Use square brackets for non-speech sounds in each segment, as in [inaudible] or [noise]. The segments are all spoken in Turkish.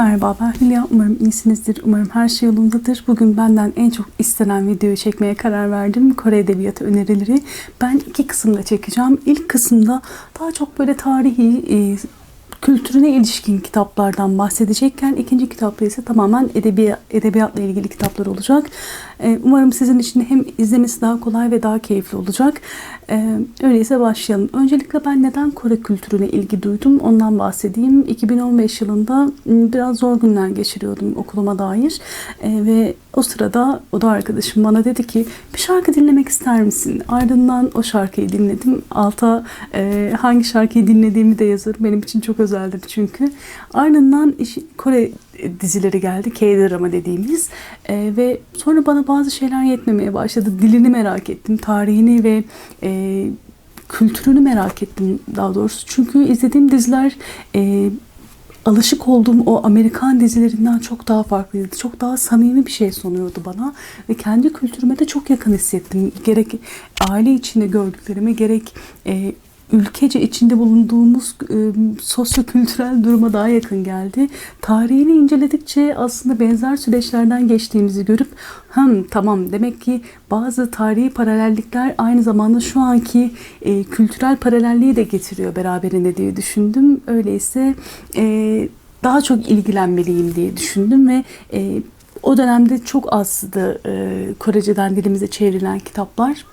Merhaba ben Hülya. Umarım iyisinizdir. Umarım her şey yolundadır. Bugün benden en çok istenen videoyu çekmeye karar verdim. Kore Edebiyatı önerileri. Ben iki kısımda çekeceğim. İlk kısımda daha çok böyle tarihi, e, kültürüne ilişkin kitaplardan bahsedecekken ikinci kitapta ise tamamen edebi, edebiyatla ilgili kitaplar olacak. Ee, umarım sizin için hem izlemesi daha kolay ve daha keyifli olacak. Ee, öyleyse başlayalım. Öncelikle ben neden Kore kültürüne ilgi duydum ondan bahsedeyim. 2015 yılında biraz zor günler geçiriyordum okuluma dair. Ee, ve o sırada o da arkadaşım bana dedi ki bir şarkı dinlemek ister misin? Ardından o şarkıyı dinledim. Alta e, hangi şarkıyı dinlediğimi de yazarım. Benim için çok özeldir çünkü. Ardından iş, Kore dizileri geldi. K-drama dediğimiz. E, ve sonra bana bazı şeyler yetmemeye başladı. Dilini merak ettim. Tarihini ve e, kültürünü merak ettim daha doğrusu. Çünkü izlediğim diziler e, alışık olduğum o Amerikan dizilerinden çok daha farklıydı. Çok daha samimi bir şey sunuyordu bana. Ve kendi kültürüme de çok yakın hissettim. Gerek aile içinde gördüklerime gerek e, ülkece içinde bulunduğumuz e, sosyo-kültürel duruma daha yakın geldi. Tarihini inceledikçe aslında benzer süreçlerden geçtiğimizi görüp hem tamam demek ki bazı tarihi paralellikler aynı zamanda şu anki e, kültürel paralelliği de getiriyor beraberinde diye düşündüm. Öyleyse e, daha çok ilgilenmeliyim diye düşündüm ve e, o dönemde çok azdı e, Koreceden dilimize çevrilen kitaplar.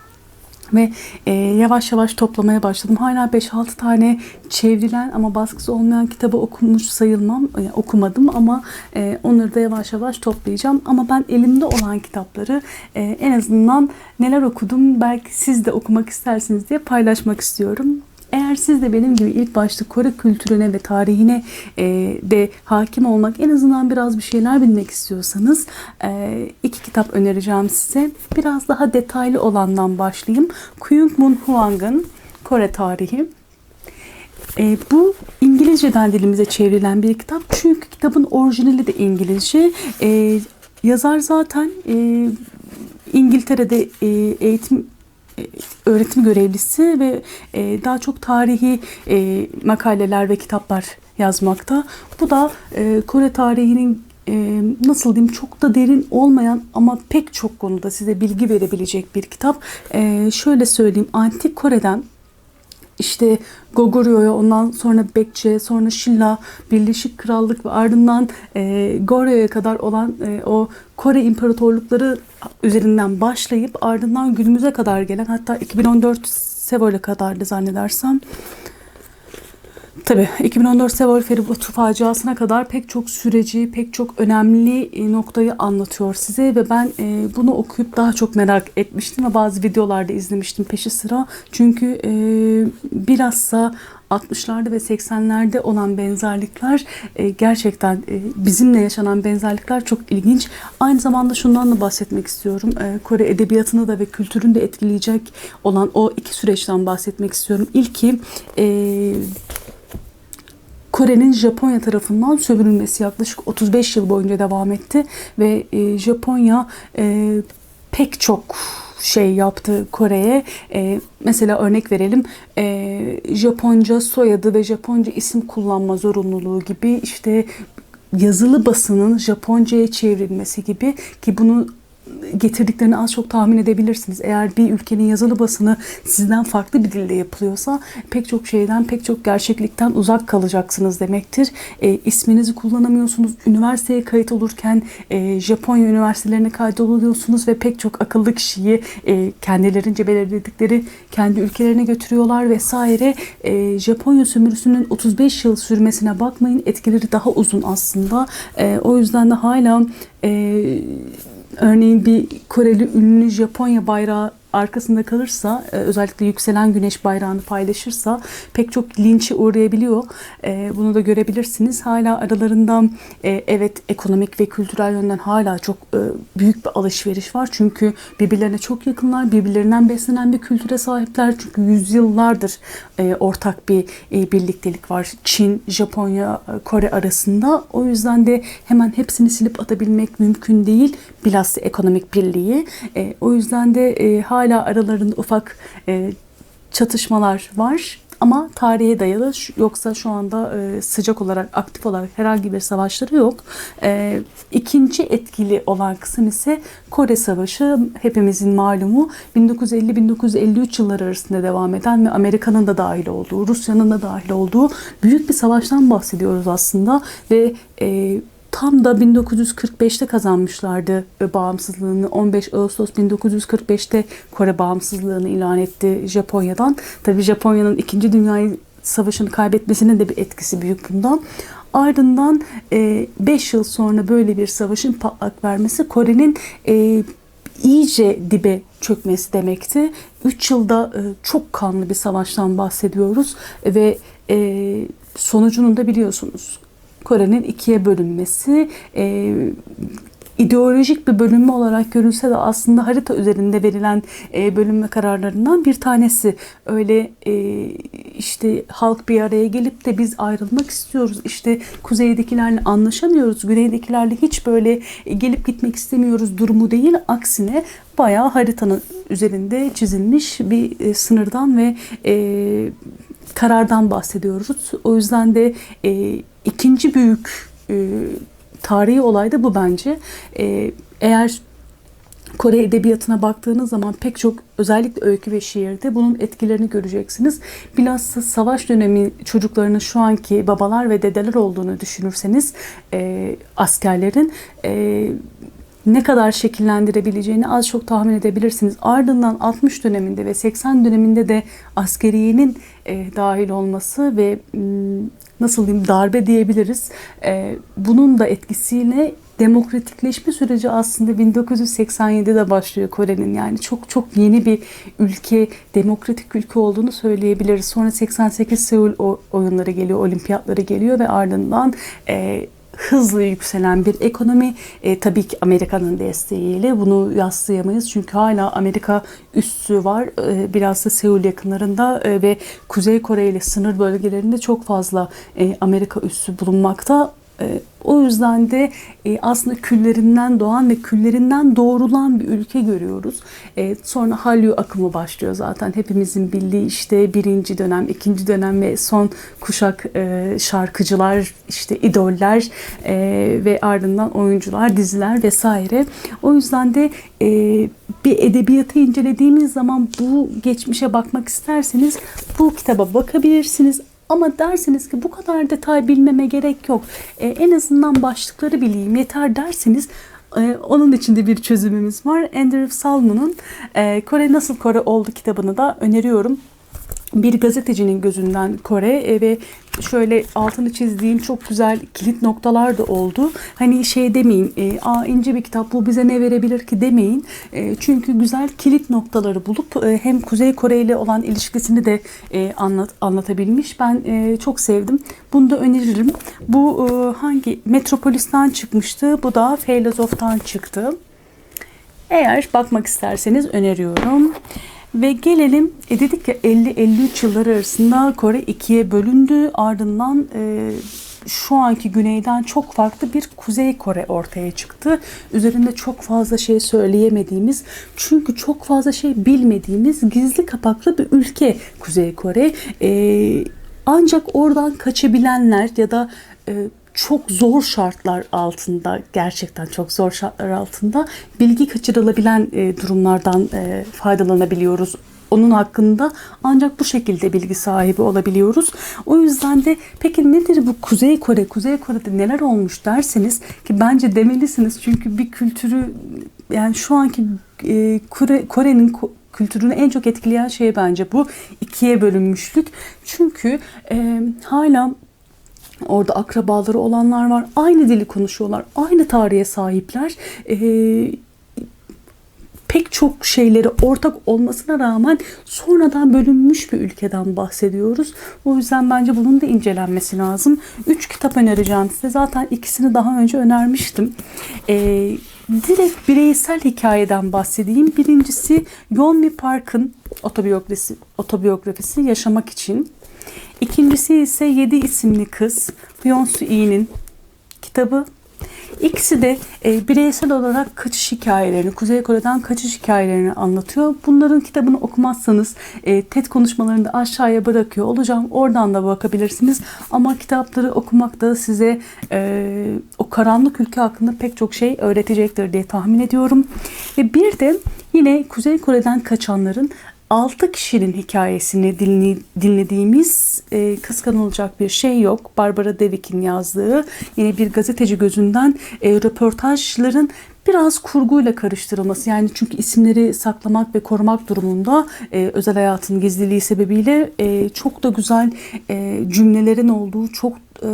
Ve e, yavaş yavaş toplamaya başladım. Hala 5-6 tane çevrilen ama baskısı olmayan kitabı okumuş sayılmam. E, okumadım ama e, onları da yavaş yavaş toplayacağım. Ama ben elimde olan kitapları e, en azından neler okudum belki siz de okumak istersiniz diye paylaşmak istiyorum. Eğer siz de benim gibi ilk başta Kore kültürüne ve tarihine e, de hakim olmak, en azından biraz bir şeyler bilmek istiyorsanız e, iki kitap önereceğim size. Biraz daha detaylı olandan başlayayım. Kuyung Mun Huang'ın Kore Tarihi. E, bu İngilizceden dilimize çevrilen bir kitap. Çünkü kitabın orijinali de İngilizce. E, yazar zaten e, İngiltere'de e, eğitim öğretim görevlisi ve e, daha çok tarihi e, makaleler ve kitaplar yazmakta. Bu da Kore tarihinin nasıl diyeyim çok da derin olmayan ama pek çok konuda size bilgi verebilecek bir kitap. Şöyle söyleyeyim Antik Kore'den işte Goguryeo, ondan sonra Bekçe, sonra Şilla, Birleşik Krallık ve ardından e, Goryeo kadar olan e, o Kore imparatorlukları üzerinden başlayıp ardından günümüze kadar gelen hatta 2014 Sevol'e kadardı zannedersem Tabii 2014 Seval feribotu faciasına kadar pek çok süreci, pek çok önemli e, noktayı anlatıyor size ve ben e, bunu okuyup daha çok merak etmiştim ve bazı videolarda izlemiştim peşi sıra. Çünkü e, bilhassa 60'larda ve 80'lerde olan benzerlikler gerçekten bizimle yaşanan benzerlikler çok ilginç. Aynı zamanda şundan da bahsetmek istiyorum. Kore edebiyatını da ve kültürünü de etkileyecek olan o iki süreçten bahsetmek istiyorum. İlki Kore'nin Japonya tarafından sömürülmesi yaklaşık 35 yıl boyunca devam etti ve e, Japonya e, pek çok şey yaptı Kore'ye. E, mesela örnek verelim e, Japonca soyadı ve Japonca isim kullanma zorunluluğu gibi işte yazılı basının Japonca'ya çevrilmesi gibi ki bunu getirdiklerini az çok tahmin edebilirsiniz. Eğer bir ülkenin yazılı basını sizden farklı bir dilde yapılıyorsa pek çok şeyden, pek çok gerçeklikten uzak kalacaksınız demektir. E, isminizi kullanamıyorsunuz. Üniversiteye kayıt olurken e, Japonya üniversitelerine kaydoluyorsunuz ve pek çok akıllı kişiyi e, kendilerince belirledikleri kendi ülkelerine götürüyorlar vesaire. E, Japonya sömürüsünün 35 yıl sürmesine bakmayın. Etkileri daha uzun aslında. E, o yüzden de hala e, örneğin bir Koreli ünlü Japonya bayrağı arkasında kalırsa e, özellikle yükselen güneş bayrağını paylaşırsa pek çok linçe uğrayabiliyor. E, bunu da görebilirsiniz. Hala aralarında e, evet ekonomik ve kültürel yönden hala çok büyük bir alışveriş var. Çünkü birbirlerine çok yakınlar. Birbirlerinden beslenen bir kültüre sahipler. Çünkü yüzyıllardır ortak bir birliktelik var. Çin, Japonya, Kore arasında. O yüzden de hemen hepsini silip atabilmek mümkün değil. Bilhassa ekonomik birliği. O yüzden de hala aralarında ufak e, çatışmalar var. Ama tarihe dayalı yoksa şu anda e, sıcak olarak aktif olarak herhangi bir savaşları yok. E, ikinci etkili olan kısım ise Kore Savaşı hepimizin malumu 1950-1953 yılları arasında devam eden ve Amerika'nın da dahil olduğu, Rusya'nın da dahil olduğu büyük bir savaştan bahsediyoruz aslında ve e, tam da 1945'te kazanmışlardı e, bağımsızlığını. 15 Ağustos 1945'te Kore bağımsızlığını ilan etti Japonya'dan. Tabii Japonya'nın 2. Dünya Savaşı'nı kaybetmesinin de bir etkisi büyük bundan. Ardından 5 yıl sonra böyle bir savaşın patlak vermesi Kore'nin e, iyice dibe çökmesi demekti. 3 yılda e, çok kanlı bir savaştan bahsediyoruz ve e, sonucunun da biliyorsunuz Kore'nin ikiye bölünmesi e, ideolojik bir bölünme olarak görülse de aslında harita üzerinde verilen e, bölünme kararlarından bir tanesi. Öyle e, işte halk bir araya gelip de biz ayrılmak istiyoruz. İşte kuzeydekilerle anlaşamıyoruz. Güneydekilerle hiç böyle e, gelip gitmek istemiyoruz durumu değil. Aksine bayağı haritanın üzerinde çizilmiş bir e, sınırdan ve e, karardan bahsediyoruz. O yüzden de e, ikinci büyük e, tarihi olay da bu bence. E, eğer Kore edebiyatına baktığınız zaman pek çok özellikle öykü ve şiirde bunun etkilerini göreceksiniz. Bilhassa savaş dönemi çocuklarının şu anki babalar ve dedeler olduğunu düşünürseniz e, askerlerin e, ne kadar şekillendirebileceğini az çok tahmin edebilirsiniz. Ardından 60 döneminde ve 80 döneminde de askeriyenin e, dahil olması ve m, nasıl diyeyim darbe diyebiliriz. E, bunun da etkisiyle demokratikleşme süreci aslında 1987'de başlıyor Kore'nin. Yani çok çok yeni bir ülke, demokratik ülke olduğunu söyleyebiliriz. Sonra 88 Seul oyunları geliyor, olimpiyatları geliyor ve ardından e, hızlı yükselen bir ekonomi e, tabii ki Amerika'nın desteğiyle bunu yaslayamayız. Çünkü hala Amerika üssü var. E, biraz da Seul yakınlarında e, ve Kuzey Kore ile sınır bölgelerinde çok fazla e, Amerika üssü bulunmakta. E, o yüzden de e, aslında küllerinden doğan ve küllerinden doğrulan bir ülke görüyoruz. E, sonra Hallyu akımı başlıyor zaten. Hepimizin bildiği işte birinci dönem, ikinci dönem ve son kuşak e, şarkıcılar, işte idoller ve ardından oyuncular, diziler vesaire. O yüzden de bir edebiyatı incelediğimiz zaman bu geçmişe bakmak isterseniz bu kitaba bakabilirsiniz. Ama derseniz ki bu kadar detay bilmeme gerek yok. E, en azından başlıkları bileyim yeter derseniz e, onun içinde bir çözümümüz var. Andrew Salmon'un e, Kore Nasıl Kore Oldu kitabını da öneriyorum. Bir gazetecinin gözünden Kore e, ve şöyle altını çizdiğim çok güzel kilit noktalar da oldu. Hani şey demeyin, e, aa ince bir kitap bu bize ne verebilir ki demeyin. E, çünkü güzel kilit noktaları bulup e, hem Kuzey Kore ile olan ilişkisini de e, anlat anlatabilmiş. Ben e, çok sevdim. Bunu da öneririm. Bu e, hangi Metropolis'ten çıkmıştı? Bu da Feylazof'tan çıktı. Eğer bakmak isterseniz öneriyorum. Ve gelelim e dedik ya 50-53 yılları arasında Kore ikiye bölündü. Ardından e, şu anki güneyden çok farklı bir Kuzey Kore ortaya çıktı. Üzerinde çok fazla şey söyleyemediğimiz çünkü çok fazla şey bilmediğimiz gizli kapaklı bir ülke Kuzey Kore. E, ancak oradan kaçabilenler ya da e, çok zor şartlar altında gerçekten çok zor şartlar altında bilgi kaçırılabilen e, durumlardan e, faydalanabiliyoruz. Onun hakkında ancak bu şekilde bilgi sahibi olabiliyoruz. O yüzden de peki nedir bu Kuzey Kore? Kuzey Kore'de neler olmuş derseniz ki bence demelisiniz çünkü bir kültürü yani şu anki e, Kore, Kore'nin ko- kültürünü en çok etkileyen şey bence bu ikiye bölünmüşlük. Çünkü e, hala Orada akrabaları olanlar var. Aynı dili konuşuyorlar. Aynı tarihe sahipler. Ee, pek çok şeyleri ortak olmasına rağmen sonradan bölünmüş bir ülkeden bahsediyoruz. O yüzden bence bunun da incelenmesi lazım. Üç kitap önereceğim size. Zaten ikisini daha önce önermiştim. Ee, direkt bireysel hikayeden bahsedeyim. Birincisi Yeonmi Park'ın otobiyografisi, otobiyografisi Yaşamak için. İkincisi ise Yedi isimli kız Hyun Soo Ii'nin kitabı. İkisi de e, bireysel olarak kaçış hikayelerini, Kuzey Kore'den kaçış hikayelerini anlatıyor. Bunların kitabını okumazsanız e, TED konuşmalarında aşağıya bırakıyor olacağım. Oradan da bakabilirsiniz. Ama kitapları okumak da size e, o karanlık ülke hakkında pek çok şey öğretecektir diye tahmin ediyorum. Ve bir de yine Kuzey Kore'den kaçanların 6 kişinin hikayesini dinlediğimiz e, kıskanılacak bir şey yok. Barbara Devik'in yazdığı yine bir gazeteci gözünden e, röportajların biraz kurguyla karıştırılması. Yani çünkü isimleri saklamak ve korumak durumunda e, özel hayatın gizliliği sebebiyle e, çok da güzel e, cümlelerin olduğu, çok e,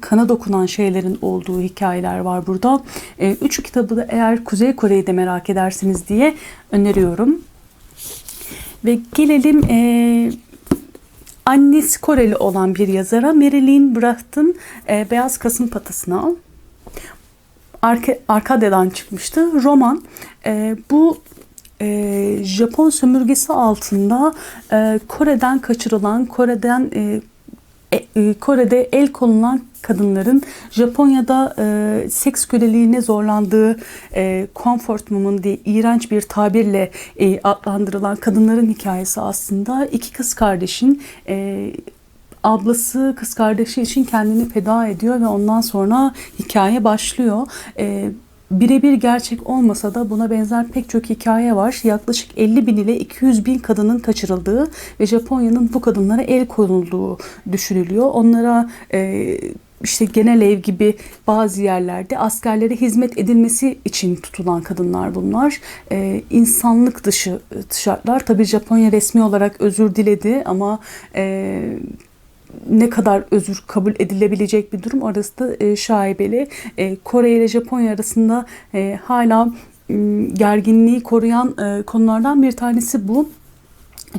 kana dokunan şeylerin olduğu hikayeler var burada. E, üçü kitabı da eğer Kuzey Kore'yi de merak edersiniz diye öneriyorum. Ve gelelim e, annesi Koreli olan bir yazara Marilyn Bracht'ın e, Beyaz Kasım Patasına Arka, Arkada'dan çıkmıştı. Roman e, bu e, Japon sömürgesi altında e, Kore'den kaçırılan, Kore'den e, Kore'de el konulan kadınların Japonya'da e, seks köleliğine zorlandığı e, comfort woman diye iğrenç bir tabirle e, adlandırılan kadınların hikayesi aslında iki kız kardeşin e, ablası kız kardeşi için kendini feda ediyor ve ondan sonra hikaye başlıyor. E, birebir gerçek olmasa da buna benzer pek çok hikaye var. Yaklaşık 50 bin ile 200 bin kadının kaçırıldığı ve Japonya'nın bu kadınlara el konulduğu düşünülüyor. Onlara e, işte genel ev gibi bazı yerlerde askerlere hizmet edilmesi için tutulan kadınlar bunlar. Ee, insanlık dışı şartlar. Tabii Japonya resmi olarak özür diledi ama e, ne kadar özür kabul edilebilecek bir durum orası da e, şaibeli. E, Kore ile Japonya arasında e, hala e, gerginliği koruyan e, konulardan bir tanesi bu.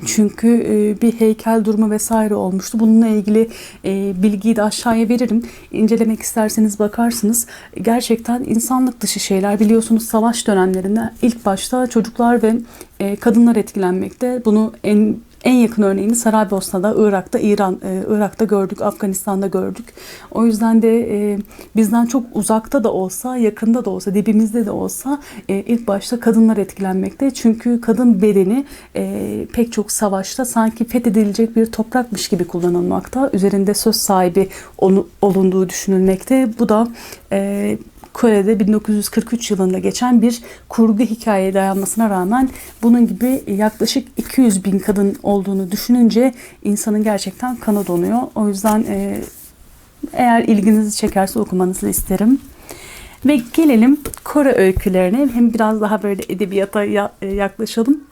Çünkü e, bir heykel durumu vesaire olmuştu. Bununla ilgili e, bilgiyi de aşağıya veririm. İncelemek isterseniz bakarsınız. Gerçekten insanlık dışı şeyler. Biliyorsunuz savaş dönemlerinde ilk başta çocuklar ve e, kadınlar etkilenmekte. Bunu en en yakın örneğini Saraybosna'da, Irak'ta, İran, e, Irak'ta gördük, Afganistan'da gördük. O yüzden de e, bizden çok uzakta da olsa, yakında da olsa, dibimizde de olsa e, ilk başta kadınlar etkilenmekte. Çünkü kadın bedeni e, pek çok savaşta sanki fethedilecek bir toprakmış gibi kullanılmakta. Üzerinde söz sahibi onu, olunduğu düşünülmekte. Bu da e, Kore'de 1943 yılında geçen bir kurgu hikayeye dayanmasına rağmen bunun gibi yaklaşık 200 bin kadın olduğunu düşününce insanın gerçekten kanı donuyor. O yüzden e, eğer ilginizi çekerse okumanızı isterim. Ve gelelim Kore öykülerine. Hem biraz daha böyle edebiyata e, yaklaşalım.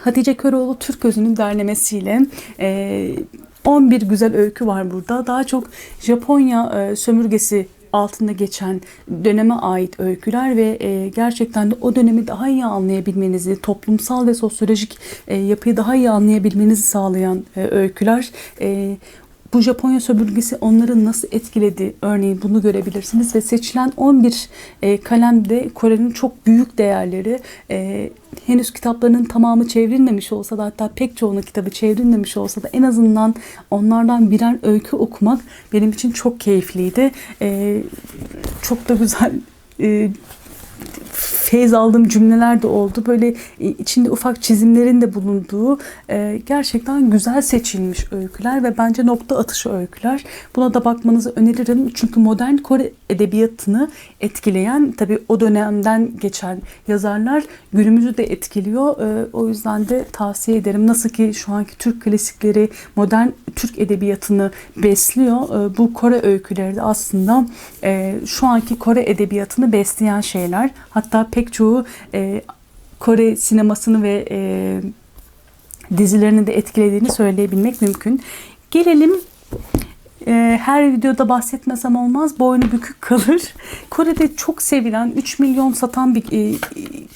Hatice Köroğlu Türk Özü'nün derlemesiyle e, 11 güzel öykü var burada. Daha çok Japonya e, sömürgesi altında geçen döneme ait öyküler ve e, gerçekten de o dönemi daha iyi anlayabilmenizi, toplumsal ve sosyolojik e, yapıyı daha iyi anlayabilmenizi sağlayan e, öyküler. E, bu Japonya sömürgesi onları nasıl etkiledi örneğin bunu görebilirsiniz ve seçilen 11 e, kalemde Kore'nin çok büyük değerleri e, henüz kitaplarının tamamı çevrilmemiş olsa da hatta pek çoğunun kitabı çevrilmemiş olsa da en azından onlardan birer öykü okumak benim için çok keyifliydi. E, çok da güzel e, feyz aldığım cümleler de oldu. Böyle e, içinde ufak çizimlerin de bulunduğu e, gerçekten güzel seçilmiş öyküler ve bence nokta atışı öyküler. Buna da bakmanızı öneririm. Çünkü modern Kore edebiyatını etkileyen tabii o dönemden geçen yazarlar günümüzü de etkiliyor. E, o yüzden de tavsiye ederim. Nasıl ki şu anki Türk klasikleri modern Türk edebiyatını besliyor. Bu Kore öyküleri de aslında şu anki Kore edebiyatını besleyen şeyler. Hatta pek çoğu e, Kore sinemasını ve e, dizilerini de etkilediğini söyleyebilmek mümkün. Gelelim e, her videoda bahsetmesem olmaz. Boynu bükük [laughs] kalır. Kore'de çok sevilen 3 milyon satan bir e,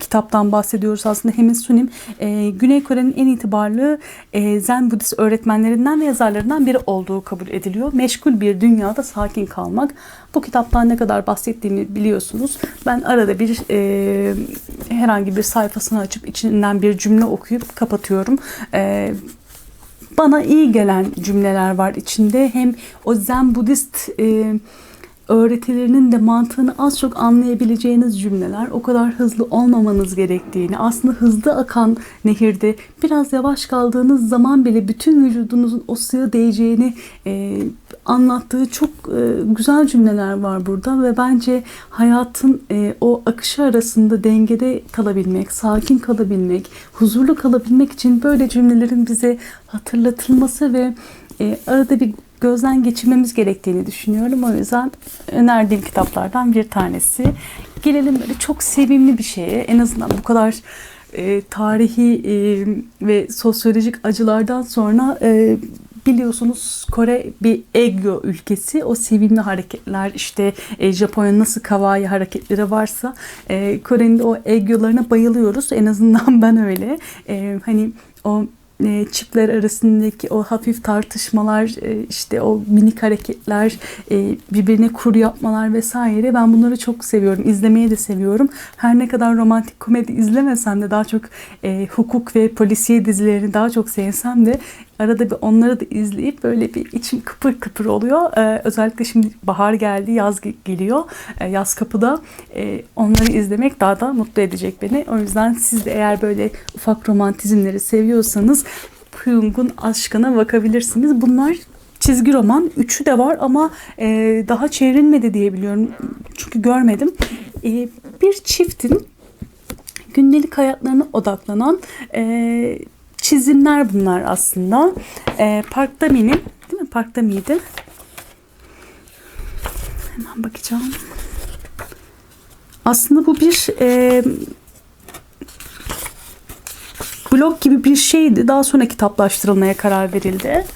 kitaptan bahsediyoruz aslında. Hemin Sunim e, Güney Kore'nin en itibarlı e, Zen Budist öğretmenlerinden ve yazarlarından biri olduğu kabul ediliyor. Meşgul bir dünyada sakin kalmak. Bu kitaptan ne kadar bahsettiğimi biliyorsunuz. Ben arada bir e, herhangi bir sayfasını açıp içinden bir cümle okuyup kapatıyorum. E, bana iyi gelen cümleler var içinde. Hem o Zen Budist e, öğretilerinin de mantığını az çok anlayabileceğiniz cümleler. O kadar hızlı olmamanız gerektiğini, aslında hızlı akan nehirde biraz yavaş kaldığınız zaman bile bütün vücudunuzun o suya değeceğini e, anlattığı çok e, güzel cümleler var burada ve bence hayatın e, o akışı arasında dengede kalabilmek, sakin kalabilmek, huzurlu kalabilmek için böyle cümlelerin bize hatırlatılması ve e, arada bir gözden geçirmemiz gerektiğini düşünüyorum. O yüzden önerdiğim kitaplardan bir tanesi. Gelelim böyle çok sevimli bir şeye. En azından bu kadar e, tarihi e, ve sosyolojik acılardan sonra e, biliyorsunuz Kore bir egyo ülkesi. O sevimli hareketler işte e, Japonya nasıl kawaii hareketleri varsa e, Kore'nin de o egyolarına bayılıyoruz. En azından [laughs] ben öyle. E, hani o e, çiftler arasındaki o hafif tartışmalar, e, işte o minik hareketler, e, birbirine kur yapmalar vesaire ben bunları çok seviyorum. İzlemeyi de seviyorum. Her ne kadar romantik komedi izlemesem de daha çok hukuk ve polisiye dizilerini daha çok sevsem de arada bir onları da izleyip böyle bir içim kıpır kıpır oluyor. Ee, özellikle şimdi bahar geldi, yaz geliyor. Ee, yaz kapıda. Ee, onları izlemek daha da mutlu edecek beni. O yüzden siz de eğer böyle ufak romantizmleri seviyorsanız Puyung'un aşkına bakabilirsiniz. Bunlar çizgi roman. Üçü de var ama e, daha çevrilmedi diye biliyorum. Çünkü görmedim. E, bir çiftin gündelik hayatlarına odaklanan e, çizimler bunlar aslında. E, Parkta Mi'nin değil mi? Parkta miydi? Hemen bakacağım. Aslında bu bir e, blog gibi bir şeydi. Daha sonra kitaplaştırılmaya karar verildi.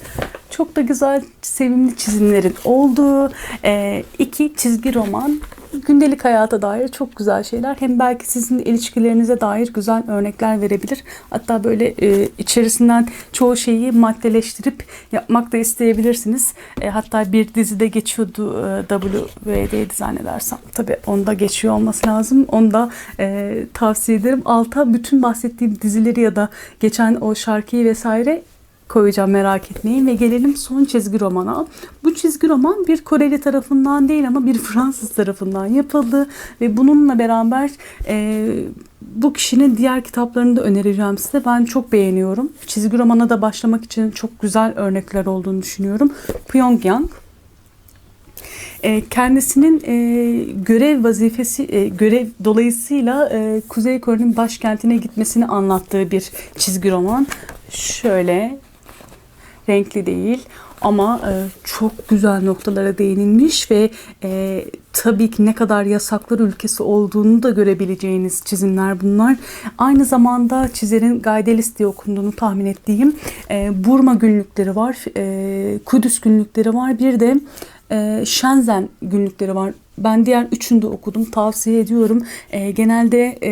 Çok da güzel, sevimli çizimlerin olduğu e, iki çizgi roman gündelik hayata dair çok güzel şeyler. Hem belki sizin ilişkilerinize dair güzel örnekler verebilir. Hatta böyle e, içerisinden çoğu şeyi maddeleştirip yapmak da isteyebilirsiniz. E, hatta bir dizide geçiyordu e, WVD'ydi zannedersem. Tabii onda geçiyor olması lazım. Onu da e, tavsiye ederim. Alta bütün bahsettiğim dizileri ya da geçen o şarkıyı vesaire koyacağım merak etmeyin ve gelelim son çizgi romana. Bu çizgi roman bir Koreli tarafından değil ama bir Fransız tarafından yapıldı ve bununla beraber e, bu kişinin diğer kitaplarını da önereceğim size. Ben çok beğeniyorum. Çizgi romana da başlamak için çok güzel örnekler olduğunu düşünüyorum. Pyongyang e, kendisinin e, görev vazifesi e, görev dolayısıyla Kuzey Kore'nin başkentine gitmesini anlattığı bir çizgi roman. Şöyle renkli değil ama e, çok güzel noktalara değinilmiş ve e, tabii ki ne kadar yasaklar ülkesi olduğunu da görebileceğiniz çizimler bunlar. Aynı zamanda çizerin Gaydelis diye okunduğunu tahmin ettiğim e, Burma günlükleri var, e, Kudüs günlükleri var, bir de e, Shenzhen günlükleri var. Ben diğer üçünü de okudum, tavsiye ediyorum. E, genelde e,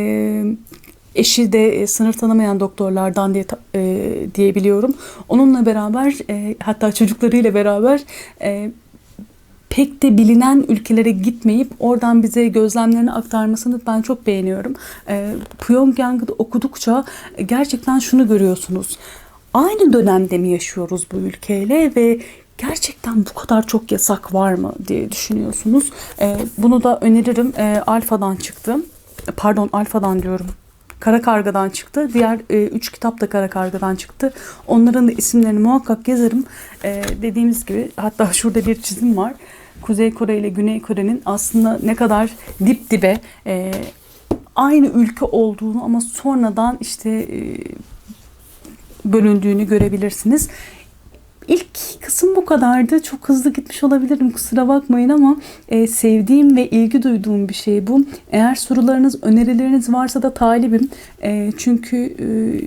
Eşi de e, sınır tanımayan doktorlardan diye e, diyebiliyorum. Onunla beraber e, hatta çocuklarıyla beraber e, pek de bilinen ülkelere gitmeyip oradan bize gözlemlerini aktarmasını ben çok beğeniyorum. E, Pyongyang'ı okudukça gerçekten şunu görüyorsunuz. Aynı dönemde mi yaşıyoruz bu ülkeyle ve gerçekten bu kadar çok yasak var mı diye düşünüyorsunuz. E, bunu da öneririm. E, Alfa'dan çıktı. Pardon Alfa'dan diyorum. Kara Karga'dan çıktı. Diğer e, üç kitap da Kara Karga'dan çıktı. Onların da isimlerini muhakkak yazarım. E, dediğimiz gibi hatta [laughs] şurada bir çizim var. Kuzey Kore ile Güney Kore'nin aslında ne kadar dip dibe e, aynı ülke olduğunu ama sonradan işte e, bölündüğünü görebilirsiniz. İlk kısım bu kadardı. Çok hızlı gitmiş olabilirim kusura bakmayın ama e, sevdiğim ve ilgi duyduğum bir şey bu. Eğer sorularınız, önerileriniz varsa da talibim. E, çünkü e,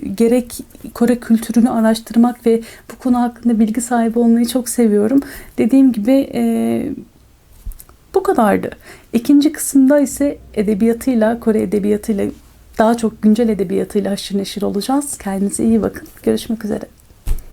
gerek Kore kültürünü araştırmak ve bu konu hakkında bilgi sahibi olmayı çok seviyorum. Dediğim gibi e, bu kadardı. İkinci kısımda ise edebiyatıyla, Kore edebiyatıyla daha çok güncel edebiyatıyla haşır neşir olacağız. Kendinize iyi bakın. Görüşmek üzere.